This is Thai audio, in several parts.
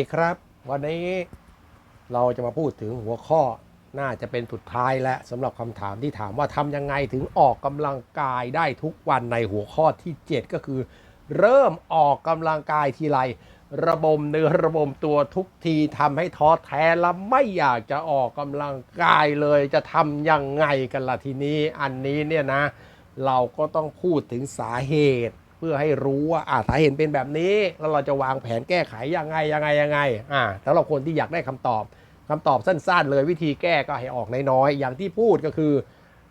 ดีครับ วันนี้เราจะมาพูดถึงหัวข้อน่าจะเป็นสุดท้ายและสำหรับคำถามที่ถามว่าทำยังไงถึงออกกำลังกายได้ทุกวันในหัวข้อที่ 7 ก็คือ เริ่มออกกำลังกายทีไรระบมเนื้อระบมตัวทุกทีทำให้ท้อแท้และไม่อยากจะออกกำลังกายเลย จะทำยังไงกันล่ะทีนี้อันนี้เนี่ยนะ เราก็ต้องพูดถึงสาเหตุ เพื่อให้รู้ว่าอาสาเหตุเป็นแบบนี้ แล้วเราจะวางแผนแก้ไขยังไงยังไงยังไงอ่าสำหรับคนที่อยากได้คำตอบคำตอบสั้นๆ เลยวิธีแก้ก็ให้ออกน้อยๆอย่างที่พูดก็คือ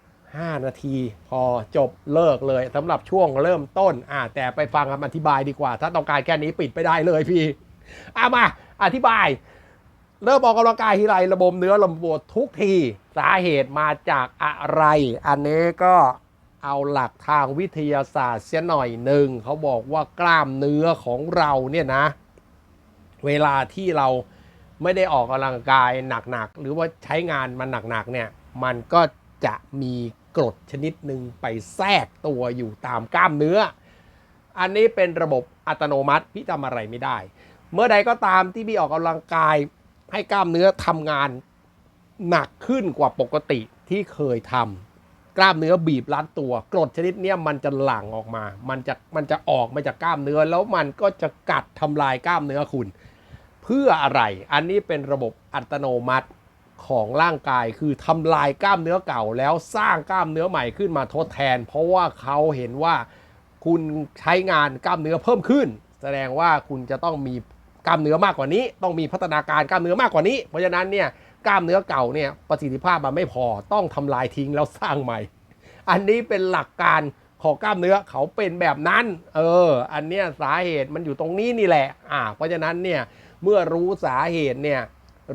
5 นาทีพอจบเลิกเลยสำหรับช่วงเริ่มต้นอ่าแต่ไปฟังคำอธิบายดีกว่า ถ้าต้องการแค่นี้ปิดไปได้เลยพี่อ่ามาอธิบายเริ่มออกกำลังกายทีไรระบมเนื้อระบมตัวทุกทีสาเหตุมาจากอะไร อันนี้ก็ เอาหลักทางวิทยาศาสตร์เสียหน่อยหนึ่งเขาบอกว่ากล้ามเนื้อของเราเนี่ยนะ เวลาที่เราไม่ได้ออกกำลังกายหนักๆ หรือว่าใช้งานมันหนักๆเนี่ยมันก็จะมีกรดชนิดหนึ่งไปแทรกตัวอยู่ตามกล้ามเนื้อ อันนี้เป็นระบบอัตโนมัติพี่ทำอะไรไม่ได้ เมื่อใดก็ตามที่พี่ออกกำลังกายให้กล้ามเนื้อทำงานหนักขึ้นกว่าปกติที่เคยทำ กล้ามเนื้อบีบรัดตัวกรดชนิดเนี้ยมันจะหลั่งออกมา มันจะมันจะออกมาจากกล้ามเนื้อ แล้วมันก็จะกัดทำลายกล้ามเนื้อคุณ เพื่ออะไร อันนี้เป็นระบบอัตโนมัติของร่างกายคือทำลายกล้ามเนื้อเก่า แล้วสร้างกล้ามเนื้อใหม่ขึ้นมาทดแทน เพราะว่าเขาเห็นว่าคุณใช้งานกล้ามเนื้อเพิ่มขึ้น แสดงว่าคุณจะต้องมีกล้ามเนื้อมากกว่านี้ ต้องมีพัฒนาการกล้ามเนื้อมากกว่านี้ เพราะฉะนั้นเนี่ย กล้ามเนื้อเก่าเนี่ยประสิทธิภาพมันไม่พอต้องทำลายทิ้งแล้วสร้างใหม่ อันนี้เป็นหลักการของกล้ามเนื้อเขาเป็นแบบนั้น เออ อันเนี้ยสาเหตุมันอยู่ตรงนี้นี่แหละ อ่า เพราะฉะนั้นเนี่ยเมื่อรู้สาเหตุเนี่ย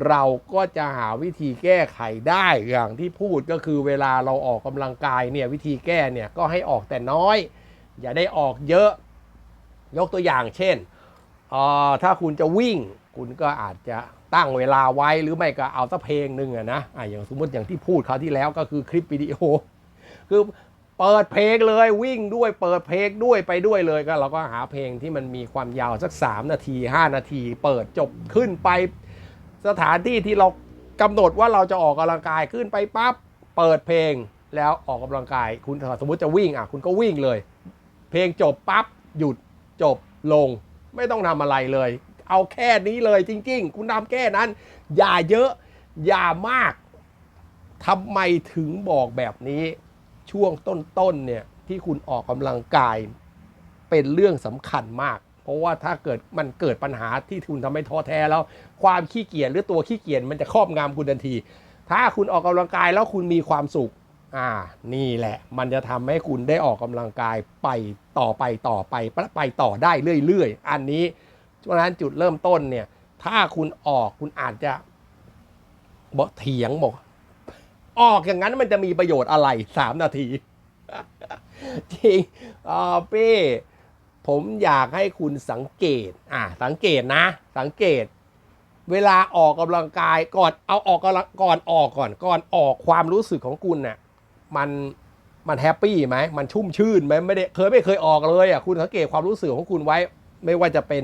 เราก็จะหาวิธีแก้ไขได้อย่างที่พูดก็คือเวลาเราออกกำลังกายเนี่ยวิธีแก้เนี่ยก็ให้ออกแต่น้อย อย่าได้ออกเยอะ ยกตัวอย่างเช่นอ่อถ้าคุณจะวิ่ง คุณก็อาจจะ ตั้งเวลาไว้หรือไม่ก็เอาสักเพลงหนึ่งอะนะอะอย่างสมมติอย่างที่พูดคราวที่แล้วก็คือคลิปวิดีโอ คือเปิดเพลงเลยวิ่งด้วยเปิดเพลงด้วยไปด้วยเลยก็เราก็หาเพลงที่มันมีความยาวสัก 3 นาที 5 นาที เปิดจบขึ้นไป สถานที่ที่เรากำหนดว่าเราจะออกกำลังกายขึ้นไปปั๊บเปิดเพลงแล้วออกกำลังกาย คุณสมมติจะวิ่งอะคุณก็วิ่งเลย เพลงจบปั๊บหยุดจบลง ไม่ต้องทำอะไรเลย เอาแค่นี้เลยจริง ๆ คุณทำแค่นั้น อย่าเยอะ อย่ามากทำไมถึงบอกแบบนี้ช่วงต้นๆเนี่ยที่คุณออกกำลังกายเป็นเรื่องสำคัญมาก เพราะว่าถ้าเกิดมันเกิดปัญหาที่คุณทำให้ท้อแท้แล้ว ความขี้เกียจหรือตัวขี้เกียจมันจะครอบงำคุณทันที ถ้าคุณออกกำลังกายแล้วคุณมีความสุขอ่านี่แหละ มันจะทำให้คุณได้ออกกำลังกายไปต่อไปต่อไปไปต่อได้เรื่อย ๆ อันนี้ เพราะฉะนั้นจุดเริ่มต้นเนี่ย ถ้าคุณออกคุณอาจจะบอกเถียงบอกออกอย่างนั้นมันจะมีประโยชน์อะไรสามนาที จริงอ่าเป้ผมอยากให้คุณสังเกต อ่า สังเกตนะ สังเกต เวลาออกกำลังกายก่อนเอาออกกำลังก่อนออกก่อน ก่อนออกความรู้สึกของคุณน่ะมันมันแฮปปี้ไหมมันชุ่มชื่นไหมไม่ได้เคยไม่เคยออกเลยอะคุณสังเกตความรู้สึกของคุณไว้ ไม่ว่าจะเป็น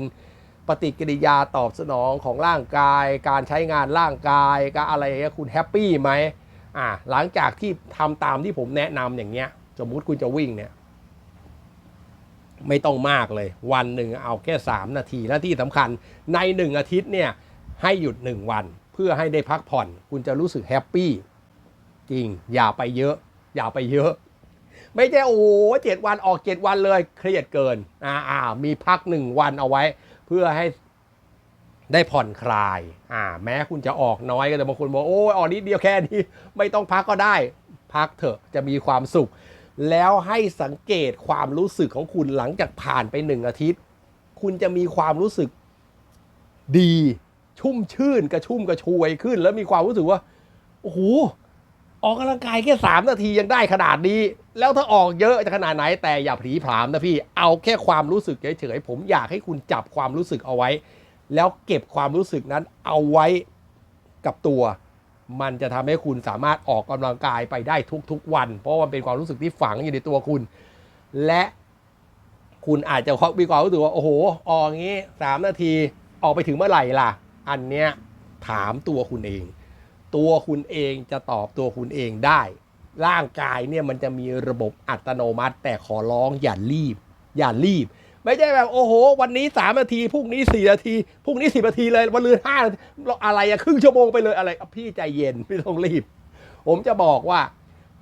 ปฏิกิริยาตอบสนองของร่างกาย การใช้งานร่างกายการอะไรอย่างเงี้ยคุณแฮปปี้ไหมอ่าหลังจากที่ทำตามที่ผมแนะนำอย่างเงี้ย สมมุติคุณจะวิ่งเนี่ย ไม่ต้องมากเลย วันหนึ่งเอาแค่ 3 นาที และที่สำคัญใน 1 อาทิตย์เนี่ย ให้หยุด 1 วัน เพื่อให้ได้พักผ่อน คุณจะรู้สึกแฮปปี้จริง อย่าไปเยอะ อย่าไปเยอะ ไม่ใช่โอ้โหเจ็ดวันออกเจ็ดวันเลยเครียดเกินอ่าอ่ามีพักหนึ่งวันเอาไว้ เพื่อให้ได้ผ่อนคลาย อ่า แม้คุณจะออกน้อยก็แต่บางคนบอกโอ้ยออกนิดเดียวแค่นี้ ไม่ต้องพักก็ได้ พักเถอะจะมีความสุข แล้วให้สังเกตความรู้สึกของคุณหลังจากผ่านไปหนึ่งอาทิตย์ คุณจะมีความรู้สึกดีชุ่มชื่นกระชุ่มกระชวยขึ้น แล้วมีความรู้สึกว่าโอ้โหออกกำลังกายแค่สามนาทียังได้ขนาดนี้ แล้วถ้าออกเยอะจะขนาดไหนแต่อย่าผีผามนะพี่ เอาแค่ความรู้สึกเฉยๆผมอยากให้คุณจับความรู้สึกเอาไว้ แล้วเก็บความรู้สึกนั้นเอาไว้กับตัว มันจะทำให้คุณสามารถออกกำลังกายไปได้ทุกๆวัน เพราะมันเป็นความรู้สึกที่ฝังอยู่ในตัวคุณ และคุณอาจจะมีความรู้สึกว่าโอ้โหออกอย่างนี้สามนาทีออกไปถึงเมื่อไหร่ล่ะ อันเนี้ยถามตัวคุณเอง ตัวคุณเองจะตอบตัวคุณเองได้ ร่างกายเนี่ยมันจะมีระบบอัตโนมัติ แต่ขอร้องอย่ารีบ อย่ารีบ ไม่ใช่แบบโอ้โห วันนี้สามนาทีพรุ่งนี้สี่นาทีพรุ่งนี้สิบนาทีเลยวันลืนห้านาอะไรอะครึ่งชั่วโมงไปเลยอะไรพี่ใจเย็นไม่ต้องรีบ ผมจะบอกว่า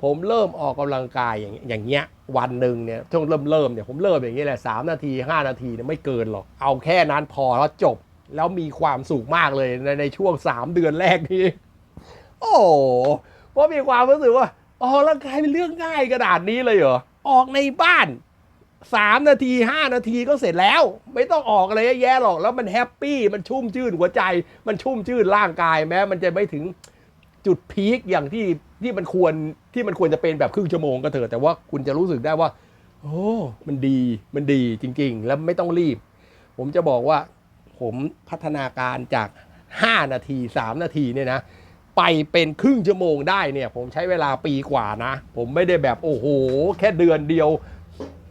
ผมเริ่มออกกำลังกายอย่างอย่างเงี้ยวันหนึ่งเนี่ยช่วงเริ่มเริ่มเนี่ยผมเริ่มอย่างเงี้ยแหละสามนาทีห้านาทีเนี่ยไม่เกินหรอกเอาแค่นั้นพอแล้วจบแล้วมีความสุขมากเลยในในช่วงสามเดือนแรกนี้ โอ้เพราะมีความรู้สึกว่า ออกกำลังกายเป็นเรื่องง่ายขนาดนี้เลยเหรอ ออกในบ้านสามนาทีห้านาทีก็เสร็จแล้ว ไม่ต้องออกอะไรแยะหรอกแล้วมันแฮปปี้มันชุ่มชื่นหัวใจ มันชุ่มชื่นร่างกายแม้มันจะไม่ถึงจุดพีคอย่างที่ที่มันควรที่มันควรจะเป็นแบบครึ่งชั่วโมงก็เถอะแต่ว่าคุณจะรู้สึกได้ว่า โอ้มันดีมันดีจริง ๆ แล้วไม่ต้องรีบ ผมจะบอกว่า ผมพัฒนาการจาก 5 นาที 3 นาทีเนี่ยนะ ไปเป็นครึ่งชั่วโมงได้เนี่ย ผมใช้เวลาปีกว่านะ ผมไม่ได้แบบโอ้โห แค่เดือนเดียว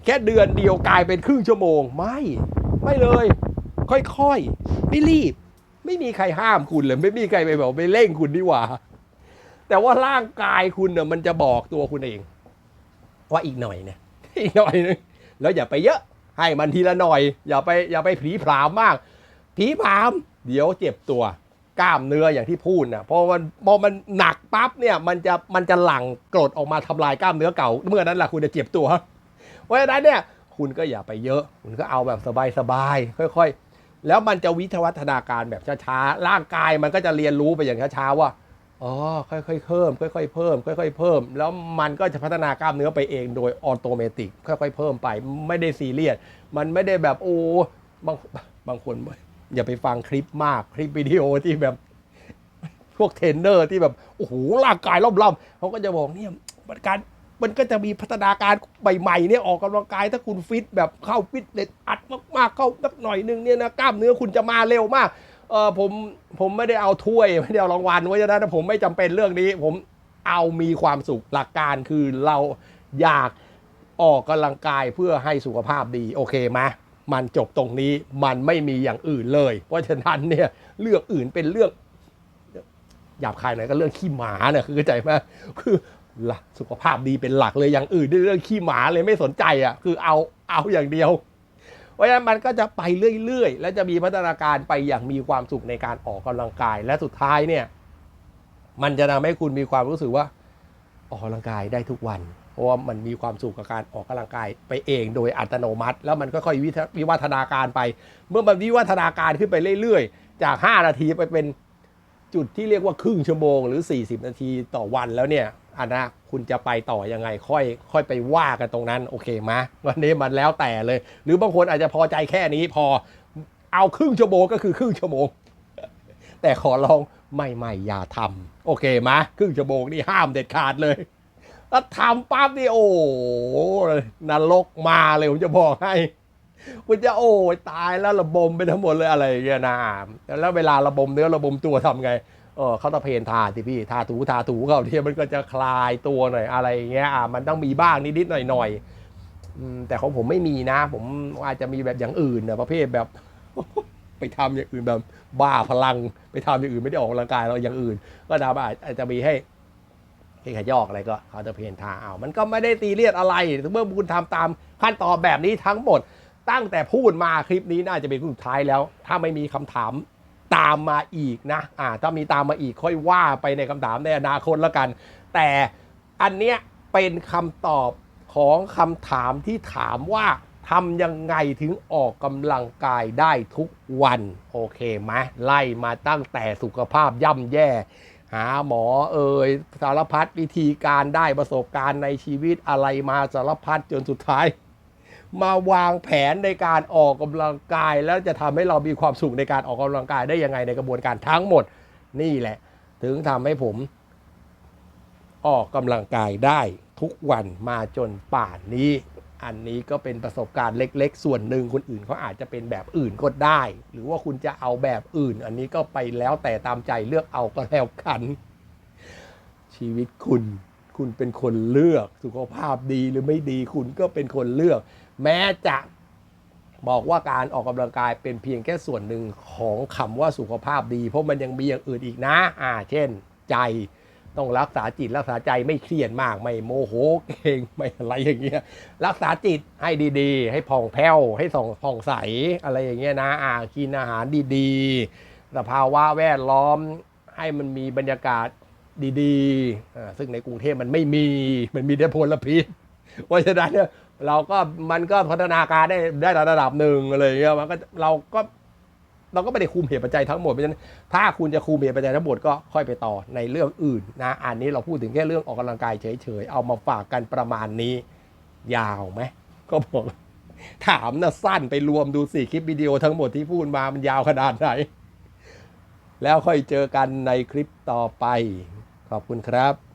แค่เดือนเดียวกลายเป็นครึ่งชั่วโมง ไม่ ไม่เลย ค่อยๆ ไม่รีบ ไม่มีใครห้ามคุณเลย ไม่มีใครไปบอกไปเร่งคุณดีกว่า แต่ว่าร่างกายคุณเนี่ยมันจะบอกตัวคุณเอง ว่าอีกหน่อยเนี่ยอีกหน่อยนึงแล้วอย่าไปเยอะให้มันทีละหน่อย อย่าไปอย่าไปผีผามมากผีผาม เดี๋ยวเจ็บตัว กล้ามเนื้ออย่างที่พูดนะพอมันพอมันหนักปั๊บเนี่ยมันจะมันจะหลั่งกรดออกมาทำลายกล้ามเนื้อเก่า เมื่อนั้นแหละคุณจะเจ็บตัว เพราะฉะนั้นเนี่ยคุณก็อย่าไปเยอะ คุณก็เอาแบบสบายๆค่อย ๆ แล้วมันจะวิทวัฒนาการแบบช้าๆร่างกายมันก็จะเรียนรู้ไปอย่างช้าๆว่าอ๋อค่อยๆเพิ่มค่อยๆเพิ่มค่อยๆเพิ่ม แล้วมันก็จะพัฒนากล้ามเนื้อไปเองโดยออโตเมติกค่อยๆเพิ่มไป ไม่ได้ซีเรียสมันไม่ได้แบบโอ้บางบางคน อย่าไปฟังคลิปมากคลิปวิดีโอที่แบบ พวกเทรนเนอร์ที่แบบโอ้โหร่างกายล่ำๆเขาก็จะบอกเนี่ยมันการมันก็จะมีพัฒนาการใหม่ๆเนี่ยออกกำลังกายถ้าคุณฟิตแบบเข้าฟิตเนสอัดมากๆเข้าสักหน่อยหนึงเนี่ยนะกล้ามเนื้อคุณจะมาเร็วมากเออผมผมไม่ได้เอาถ้วยไม่ได้เอารางวัลเพราะฉะนั้นผมไม่จำเป็นเรื่องนี้ ผมเอามีความสุขหลักการคือเราอยากออกกำลังกายเพื่อให้สุขภาพดี โอเคไหม มันจบตรงนี้มันไม่มีอย่างอื่นเลย เพราะฉะนั้นเนี่ยเรื่องอื่นเป็นเรื่องหยาบคายหน่อยก็เรื่องขี้หมาเนี่ยคือเข้าใจไหมคือหลักสุขภาพดีเป็นหลักเลยอย่างอื่นเรื่องขี้หมาเลยไม่สนใจอะคือเอาเอาอย่างเดียว เพราะฉะนั้นมันก็จะไปเรื่อยๆ และจะมีพัฒนาการไปอย่างมีความสุขในการออกกำลังกาย และสุดท้ายเนี่ย มันจะทำให้คุณมีความรู้สึกว่า ออกกำลังกายได้ทุกวัน ราะว่ามันมีความสุขกับการออกกำลังกายไปเองโดยอัตโนมัติ แล้วมันก็ค่อยวิวิวัฒนาการไป เมื่อมันวิวัฒนาการขึ้นไปเรื่อยๆ จาก 5 นาทีไปเป็นจุดที่เรียกว่าครึ่งชั่วโมงหรือ 40 นาทีต่อวันแล้วเนี่ยอันนะคุณจะไปต่อยังไงค่อย ค่อยไปว่ากันตรงนั้นโอเคไหมวันนี้มันแล้วแต่เลย หรือบางคนอาจจะพอใจแค่นี้พอเอาครึ่งชั่วโมงก็คือครึ่งชั่วโมง แต่ขอลองไม่ไม่อย่าทำโอเคไหมครึ่งชั่วโมงนี่ห้ามเด็ดขาดเลย ถ้าทำปั๊บนี่โอ้นรกมาเลยผมจะบอกให้คุณจะโอ้ตายแล้วระบมไปทั้งหมดเลยอะไรเงี้ยนะแล้วเวลาระบมเนื้อระบมตัวทำไงเออเขาตะเพนทาสิพี่ทาถูทาถูเขาที่มันก็จะคลายตัวหน่อยอะไรเงี้ยอะมันต้องมีบ้างนิดๆหน่อยๆอืมแต่ของผมไม่มีนะ ผมอาจจะมีแบบอย่างอื่นนะประเภทแบบ ไปทำอย่างอื่นแบบบ้าพลัง ไปทำอย่างอื่นไม่ได้ออกกำลังกายเราอย่างอื่น ก็ดาบอาจจะมีให้ ให้ขยอกอะไรก็เขาจะเพนทาเอา มันก็ไม่ได้ตีเลียดอะไรเมื่อคุณทำตามขั้นตอนแบบนี้ทั้งหมด ตั้งแต่พูดมาคลิปนี้น่าจะเป็นคลิปสุดท้ายแล้ว ถ้าไม่มีคำถามตามมาอีกนะอ่าถ้ามีตามมาอีกค่อยว่าไปในคำถามในอนาคตแล้วกัน แต่อันเนี้ยเป็นคำตอบของคำถามที่ถามว่าทำยังไงถึงออกกำลังกายได้ทุกวัน โอเคไหมไล่มาตั้งแต่สุขภาพย่ำแย่ หาหมอเอ่ยสารพัดวิธีการได้ประสบการณ์ในชีวิตอะไรมาสารพัดจนสุดท้าย มาวางแผนในการออกกำลังกาย แล้วจะทำให้เรามีความสุขในการออกกำลังกายได้ยังไงในกระบวนการทั้งหมด นี่แหละ ถึงทำให้ผม ออกกำลังกายได้ทุกวันมาจนป่านนี้ อันนี้ก็เป็นประสบการณ์เล็ก ๆ ส่วนหนึ่งคนอื่นเขาอาจจะเป็นแบบอื่นก็ได้ หรือว่าคุณจะเอาแบบอื่น อันนี้ก็ไปแล้วแต่ตามใจเลือกเอาก็แล้วกัน ชีวิตคุณ คุณเป็นคนเลือกสุขภาพดีหรือไม่ดีคุณก็เป็นคนเลือก แม้จะบอกว่าการออกกำลังกายเป็นเพียงแค่ส่วนหนึ่งของคำว่าสุขภาพดี เพราะมันยังมีอย่างอื่นอีกนะ อ่า เช่น ใจ ต้องรักษาจิตรักษาใจไม่เครียดมาก ไม่โมโหเก่งไม่อะไรอย่างเงี้ยรักษาจิตให้ดีๆ ให้ผ่องแผ้วให้ส่องผ่องใสอะไรอย่างเงี้ยนะอ่ากินอาหารดีๆ สภาวะแวดล้อมให้มันมีบรรยากาศดีๆ ซึ่งในกรุงเทพมันไม่มีมันมีแต่พลพิษเพราะฉะนั้นเนี่ยเราก็มันก็พัฒนาการได้ได้ระดับหนึ่งอะไรอย่างเงี้ยมันก็เราก็ เราก็ไม่ได้คุมเหตุปัจจัยทั้งหมดเพราะฉะนั้นถ้าคุณจะคุมเหตุปัจจัยทั้งหมดก็ค่อยไปต่อในเรื่องอื่นนะอันนี้เราพูดถึงแค่เรื่องออกกำลังกายเฉยๆเอามาฝากกันประมาณนี้ ยาวไหมก็บอกถามนะสั้นไปรวมดูสิคลิปวิดีโอทั้งหมดที่พูดมามันยาวขนาดไหนแล้วค่อยเจอกันในคลิปต่อไป ขอบคุณครับ